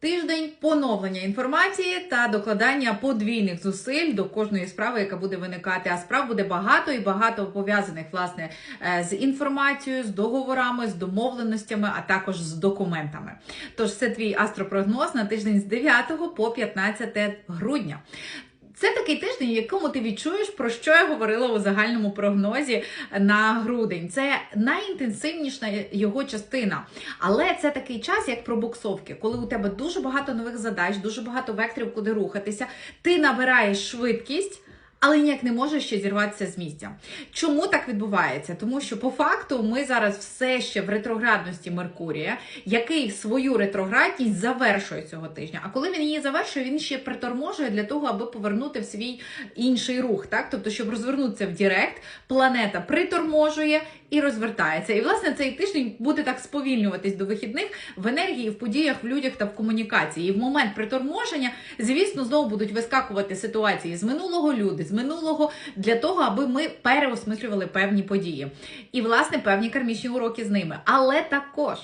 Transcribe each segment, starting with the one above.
Тиждень поновлення інформації та докладання подвійних зусиль до кожної справи, яка буде виникати. А справ буде багато і багато пов'язаних власне е, з інформацією, з договорами, з домовленостями, а також з документами. Тож це твій астропрогноз на тиждень з 9 по 15 грудня. Це такий тиждень, в якому ти відчуєш, про що я говорила у загальному прогнозі на грудень. Це найінтенсивніша його частина. Але це такий час, як пробуксовки, коли у тебе дуже багато нових задач, дуже багато векторів, куди рухатися. Ти набираєш швидкість. Але ніяк не може ще зірватися з місця. Чому так відбувається? Тому що по факту ми зараз все ще в ретроградності Меркурія, який свою ретроградність завершує цього тижня. А коли він її завершує, він ще приторможує для того, аби повернути в свій інший рух. Так, тобто, щоб розвернутися в Дірект, планета приторможує і розвертається. І власне цей тиждень буде так сповільнюватись до вихідних в енергії, в подіях, в людях та в комунікації. І в момент приторможення, звісно, знову будуть вискакувати ситуації з минулого люди, з минулого для того, аби ми переосмислювали певні події. І, власне, певні кармічні уроки з ними. Але також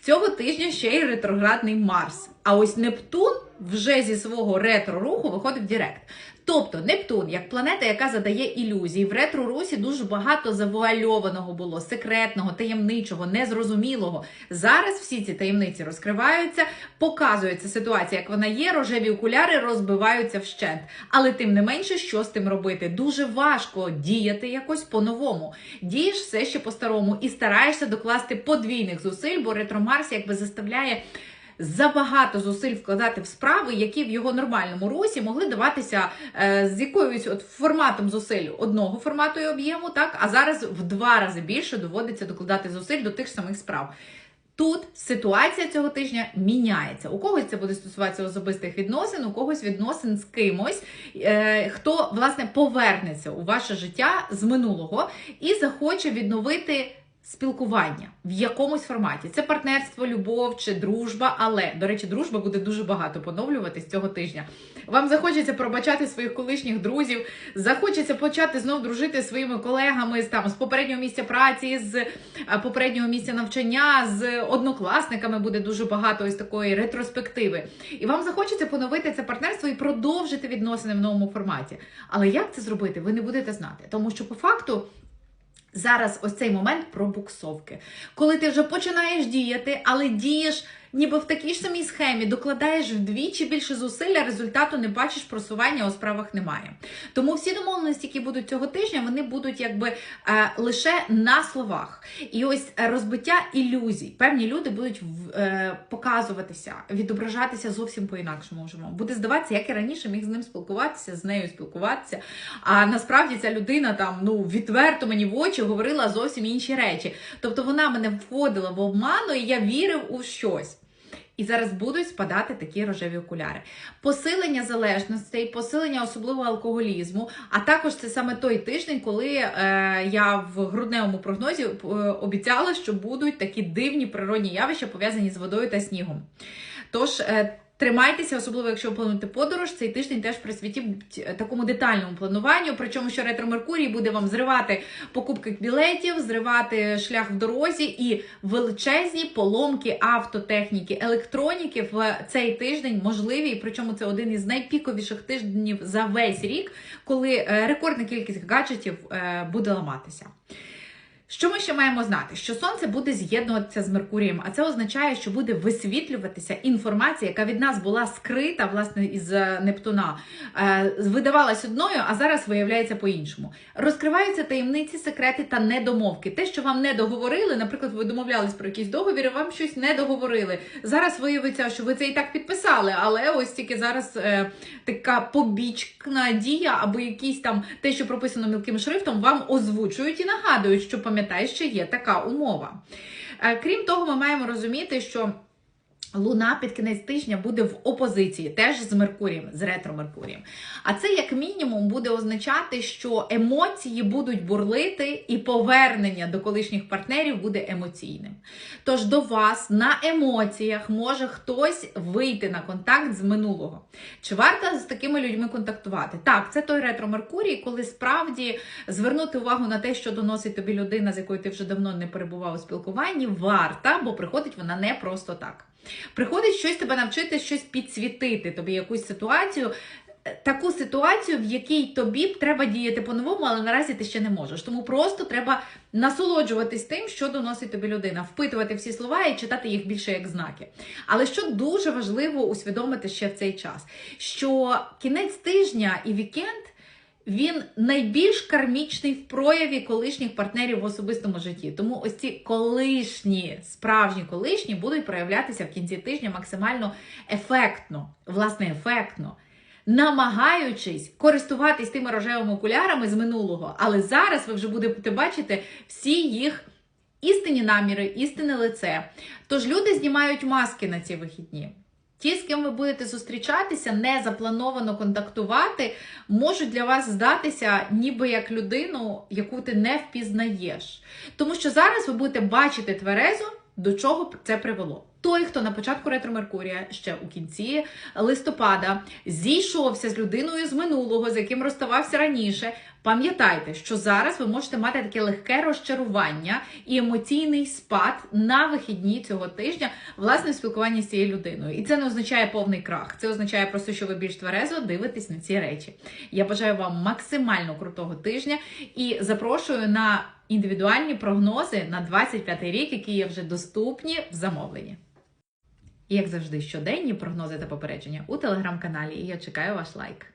цього тижня ще й ретроградний Марс. А ось Нептун вже зі свого ретро-руху виходить в Директ. Тобто Нептун, як планета, яка задає ілюзії, в ретро-русі дуже багато завуальованого було, секретного, таємничого, незрозумілого. Зараз всі ці таємниці розкриваються, показується ситуація, як вона є, рожеві окуляри розбиваються вщент. Але тим не менше, що з тим робити? Дуже важко діяти якось по-новому. Дієш все ще по-старому і стараєшся докласти подвійних зусиль, бо ретро-Марс якби заставляє забагато зусиль вкладати в справи, які в його нормальному русі могли даватися е, з якоюсь от форматом зусиль одного формату і об'єму, так а зараз в два рази більше доводиться докладати зусиль до тих самих справ. Тут ситуація цього тижня міняється. У когось це буде стосуватися особистих відносин, у когось відносин з кимось, е, хто власне повернеться у ваше життя з минулого і захоче відновити спілкування в якомусь форматі. Це партнерство, любов чи дружба, але, до речі, дружба буде дуже багато поновлюватись цього тижня. Вам захочеться пробачати своїх колишніх друзів, захочеться почати знов дружити зі своїми колегами з там з попереднього місця праці, з е, попереднього місця навчання, з однокласниками буде дуже багато ось такої ретроспективи. І вам захочеться поновити це партнерство і продовжити відносини в новому форматі. Але як це зробити, ви не будете знати, тому що по факту. Зараз ось цей момент пробуксовки, коли ти вже починаєш діяти, але дієш ніби в такій ж самій схемі, докладаєш вдвічі більше зусиль, а результату не бачиш, просування у справах немає. Тому всі домовленості, які будуть цього тижня, вони будуть якби е, лише на словах. І ось розбиття ілюзій. Певні люди будуть е, показуватися, відображатися зовсім по-інакшому. Буде здаватися, як і раніше міг з ним спілкуватися, з нею спілкуватися. А насправді ця людина там ну відверто мені в очі говорила зовсім інші речі. Тобто вона мене вводила в обману, і я вірив у щось. І зараз будуть спадати такі рожеві окуляри. Посилення залежностей, посилення особливого алкоголізму. А також це саме той тиждень, коли е, я в грудневому прогнозі е, обіцяла, що будуть такі дивні природні явища пов'язані з водою та снігом. Тож. Е, Тримайтеся, особливо якщо ви плануєте подорож, цей тиждень теж присвятіть такому детальному плануванню. Причому, що ретро Меркурій буде вам зривати покупки білетів, зривати шлях в дорозі і величезні поломки автотехніки, електроніки в цей тиждень можливі. Причому це один із найпіковіших тижнів за весь рік, коли е, рекордна кількість гаджетів е, буде ламатися. Що ми ще маємо знати? Що сонце буде з'єднуватися з Меркурієм, а це означає, що буде висвітлюватися інформація, яка від нас була скрита, власне, із е, Нептуна, е, видавалась одною, а зараз виявляється по-іншому. Розкриваються таємниці, секрети та недомовки. Те, що вам не договорили, наприклад, ви домовлялись про якийсь договір, вам щось не договорили. Зараз виявиться, що ви це і так підписали, але ось тільки зараз е, така побічна дія, або якісь там те, що прописано мілким шрифтом, вам озвучують і нагадують, що пам'ятаєте пам'ятай, що є така умова. Е, крім того, ми маємо розуміти, що Луна під кінець тижня буде в опозиції, теж з Меркурієм, з ретро-Меркурієм. А це, як мінімум, буде означати, що емоції будуть бурлити, і повернення до колишніх партнерів буде емоційним. Тож до вас на емоціях може хтось вийти на контакт з минулого. Чи варто з такими людьми контактувати? Так, це той ретро-Меркурій, коли справді звернути увагу на те, що доносить тобі людина, з якою ти вже давно не перебував у спілкуванні, варта, бо приходить вона не просто так. Приходить щось тебе навчити, щось підсвітити, тобі якусь ситуацію. е, Таку ситуацію, в якій тобі треба діяти по-новому, але наразі ти ще не можеш. Тому просто треба насолоджуватись тим, що доносить тобі людина, впитувати всі слова і читати їх більше як знаки. Але що дуже важливо усвідомити ще в цей час, що кінець тижня і вікенд він найбільш кармічний в прояві колишніх партнерів в особистому житті. Тому ось ці колишні, справжні колишні будуть проявлятися в кінці тижня максимально ефектно, власне, ефектно. Намагаючись користуватись тими рожевими окулярами з минулого, але зараз ви вже будете бачити всі їх істинні наміри, істинне лице. Тож люди знімають маски на ці вихідні. Ті, з ким ви будете зустрічатися, не заплановано контактувати, можуть для вас здатися ніби як людину, яку ти не впізнаєш. Тому що зараз ви будете бачити тверезо, до чого це привело. Той, хто на початку ретро Меркурія ще у кінці листопада зійшовся з людиною з минулого, з яким розставався раніше. Пам'ятайте, що зараз ви можете мати таке легке розчарування і емоційний спад на вихідні цього тижня власне в спілкуванні з цією людиною. І це не означає повний крах. Це означає просто, що ви більш тверезо дивитесь на ці речі. Я бажаю вам максимально крутого тижня і запрошую на індивідуальні прогнози на 25 рік, які є вже доступні в замовленні. І як завжди, щоденні прогнози та попередження у телеграм-каналі. І я чекаю ваш лайк.